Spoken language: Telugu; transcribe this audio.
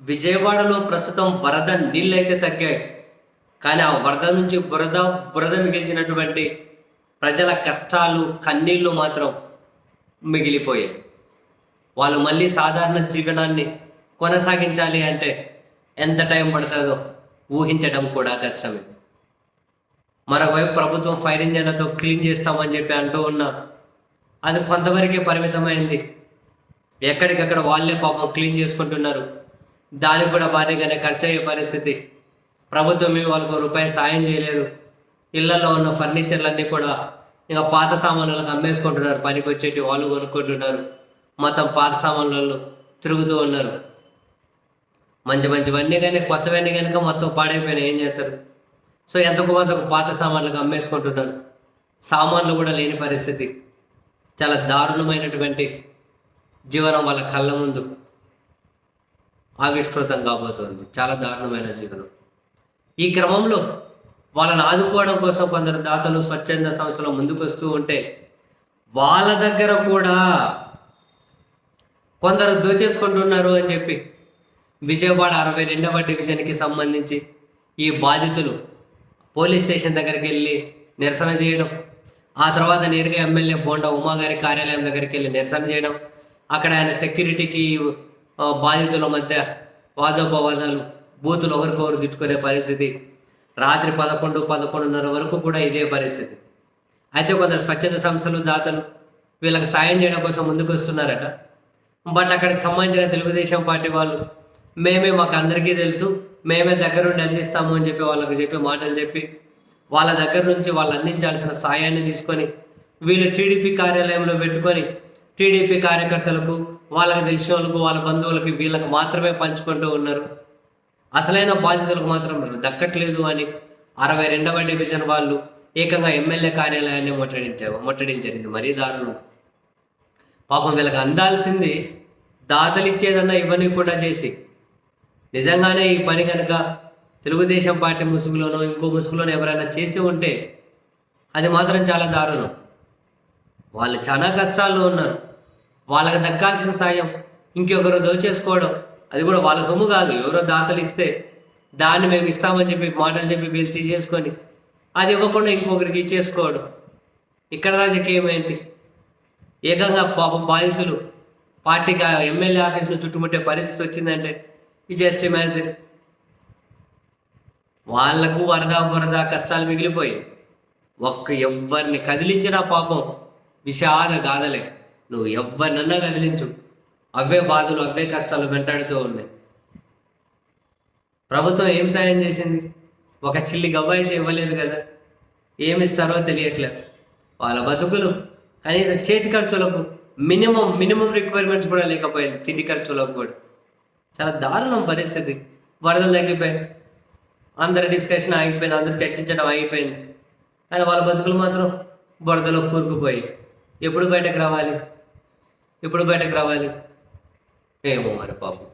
విజయవాడలో ప్రస్తుతం వరద నీళ్ళైతే తగ్గాయి. కానీ ఆ వరద నుంచి బురద బురద మిగిల్చినటువంటి ప్రజల కష్టాలు కన్నీళ్ళు మాత్రం మిగిలిపోయాయి. వాళ్ళు మళ్ళీ సాధారణ జీవనాన్ని కొనసాగించాలి అంటే ఎంత టైం పడుతుందో ఊహించడం కూడా కష్టమే. మరోవైపు ప్రభుత్వం ఫైర్ ఇంజన్లతో క్లీన్ చేస్తామని చెప్పి అంటూ ఉన్నా అది కొంతవరకే పరిమితమైంది. ఎక్కడికక్కడ వాళ్ళే పాపం క్లీన్ చేసుకుంటున్నారు. దానికి కూడా భారీగానే ఖర్చు అయ్యే పరిస్థితి. ప్రభుత్వం వాళ్ళకు రూపాయి సాయం చేయలేదు. ఇళ్ళలో ఉన్న ఫర్నిచర్లన్నీ కూడా ఇంకా పాత సామాన్లకు అమ్మేసుకుంటున్నారు. పనికి వచ్చేటి వాళ్ళు కొనుక్కుంటున్నారు. మొత్తం పాత సామాన్లలో తిరుగుతూ ఉన్నారు. మంచి మంచివన్నీ కానీ కొత్తవన్నీ కనుక మొత్తం పాడైపోయినాయి. ఏం చేస్తారు? సో ఎంతకు కొంతకు పాత సామాన్లకు అమ్మేసుకుంటున్నారు. సామాన్లు కూడా లేని పరిస్థితి. చాలా దారుణమైనటువంటి జీవనం వాళ్ళ కళ్ళ ముందు. ఆవిష్కృతం కాబోతోంది. చాలా దారుణమైన జీవనం. ఈ క్రమంలో వాళ్ళని ఆదుకోవడం కోసం కొందరు దాతలు స్వచ్ఛంద సంస్థలు ముందుకు వస్తూ ఉంటే వాళ్ళ దగ్గర కూడా కొందరు దోచేసుకుంటున్నారు అని చెప్పి విజయవాడ అరవై రెండవ డివిజన్కి సంబంధించి ఈ బాధితులు పోలీస్ స్టేషన్ దగ్గరికి వెళ్ళి నిరసన చేయడం ఆ తర్వాత నేరుగా ఎమ్మెల్యే బోండా ఉమా గారి కార్యాలయం దగ్గరికి వెళ్ళి నిరసన చేయడం అక్కడ ఆయన సెక్యూరిటీకి బాధితుల మధ్య వాదోపవాదాలు బూతులు ఒకరికొకరు తిట్టుకునే పరిస్థితి. రాత్రి పదకొండు పదకొండున్నర వరకు కూడా ఇదే పరిస్థితి. అయితే కొందరు స్వచ్ఛంద సంస్థలు దాతలు వీళ్ళకి సాయం చేయడం కోసం ముందుకు వస్తున్నారట. బట్ అక్కడికి సంబంధించిన తెలుగుదేశం పార్టీ వాళ్ళు మేమే మాకు అందరికీ తెలుసు మేమే దగ్గరుండి అందిస్తాము అని చెప్పి వాళ్ళకి చెప్పి మాటలు చెప్పి వాళ్ళ దగ్గర నుంచి వాళ్ళు అందించాల్సిన సాయాన్ని తీసుకొని వీళ్ళు టీడీపీ కార్యాలయంలో పెట్టుకొని టీడీపీ కార్యకర్తలకు వాళ్ళకి తెలిసిన వాళ్ళకు వాళ్ళ బంధువులకి వీళ్ళకి మాత్రమే పంచుకుంటూ ఉన్నారు. అసలైన బాధితులకు మాత్రం దక్కట్లేదు అని అరవై రెండవ డివిజన్ వాళ్ళు ఏకంగా ఎమ్మెల్యే కార్యాలయాన్ని ముట్టడించారు. ముట్టడించారు మరీ దారుణం. పాపం వీళ్ళకి అందాల్సింది దాతలు ఇచ్చేదన్నా ఇవన్నీ కూడా చేసి. నిజంగానే ఈ పని కనుక తెలుగుదేశం పార్టీ ముసుగులోనో ఇంకో ముసుగులోనో ఎవరైనా చేసి ఉంటే అది మాత్రం చాలా దారుణం. వాళ్ళు చాలా కష్టాల్లో ఉన్నారు. వాళ్ళకి దక్కాల్సిన సాయం ఇంకొకరు దోచేసుకోవడం అది కూడా వాళ్ళ సొమ్ము కాదు. ఎవరో దాతలు ఇస్తే దాన్ని మేము ఇస్తామని చెప్పి మాటలు చెప్పి వీళ్ళు తీసేసుకొని అది ఇవ్వకుండా ఇంకొకరికి ఇచ్చేసుకోవడం. ఇక్కడ రాజకీయం ఏంటి? ఏకంగా పాపం బాధితులు పార్టీకి ఎమ్మెల్యే ఆఫీస్ను చుట్టుముట్టే పరిస్థితి వచ్చిందంటే ఈ జస్ట్ ఇమాజిన్. వాళ్ళకు వరద వరద కష్టాలు మిగిలిపోయి ఒక్క ఎవ్వరిని కదిలించినా పాపం విషాద గాథలే. నువ్వు ఎవరినన్నా కదిలించు. అవే బాధలు అవే కష్టాలు వెంటాడుతూ ఉన్నాయి. ప్రభుత్వం ఏం సాయం చేసింది? ఒక చిల్లి గవ్వ అయితే ఇవ్వలేదు కదా? ఏమి ఇస్తారో తెలియట్లేదు వాళ్ళ బతుకులు కనీసం చేతి ఖర్చులకు మినిమం మినిమం రిక్వైర్మెంట్స్ కూడా లేకపోయింది తిండి ఖర్చులకు కూడా. చాలా దారుణం పరిస్థితి. వరదలు తగ్గిపోయాయి. అందరి డిస్కషన్ ఆగిపోయింది అందరూ చర్చించడం ఆగిపోయింది. కానీ వాళ్ళ బతుకులు మాత్రం బురదలో కూరుకుపోయి ఎప్పుడు బయటకు రావాలి? ఎప్పుడు బయటకు రావాలి? ఏమో మరి పాపం.